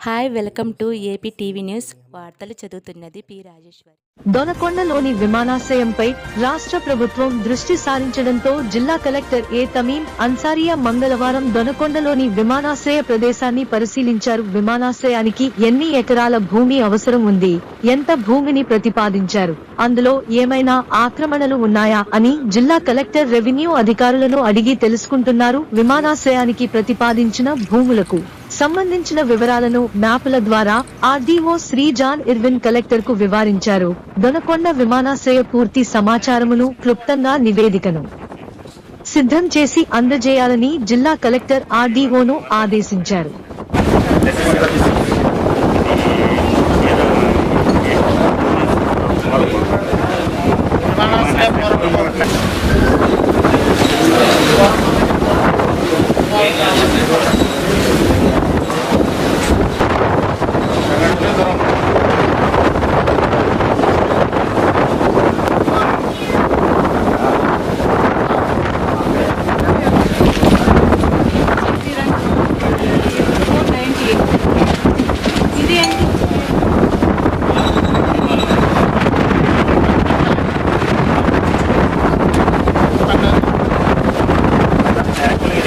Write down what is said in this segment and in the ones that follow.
Hi welcome to AP TV news వార్తలు చదువుతున్నది P Rajeshwari. దొనకొండలోని విమానాశ్రయంపై రాష్ట్ర ప్రభుత్వం దృష్టి సారించడంతో జిల్లా కలెక్టర్ ఏ తమీం అన్సారియా మంగళవారం దొనకొండలోని విమానాశ్రయ ప్రదేశాన్ని పరిశీలించారు. విమానాశ్రయానికి ఎన్ని ఎకరాల భూమి అవసరం ఉంది? ఎంత భూమిని ప్రతిపాదించారు? అందులో ఏమైనా ఆక్రమణలు ఉన్నాయా అని జిల్లా కలెక్టర్ రెవెన్యూ అధికారులను అడిగి తెలుసుకుంటున్నారు. విమానాశ్రయానికి ప్రతిపాదించిన భూములకు సంబంధించిన వివరాలను మ్యాపుల ద్వారా ఆర్డీఓ శ్రీజాన్ ఇర్విన్ కలెక్టర్కు వివరించారు. దొనకొండ విమానాశ్రయ పూర్తి సమాచారమును క్లుప్తంగా నివేదికను సిద్ధం చేసి అందజేయాలని జిల్లా కలెక్టర్ ఆర్డీఓను ఆదేశించారు.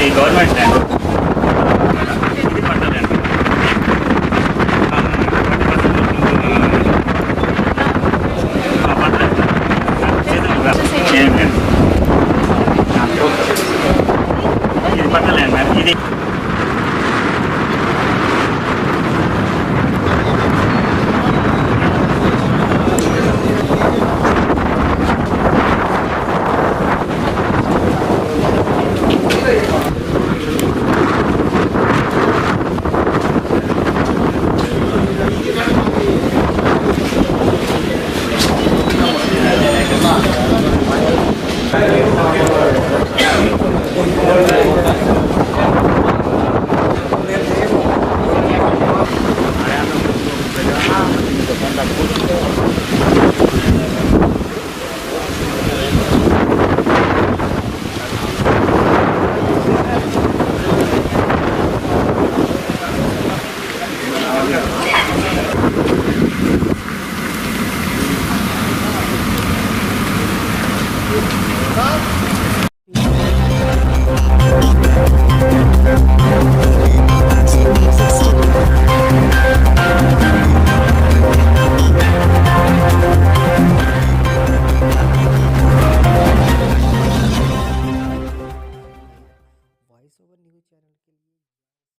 各位老师。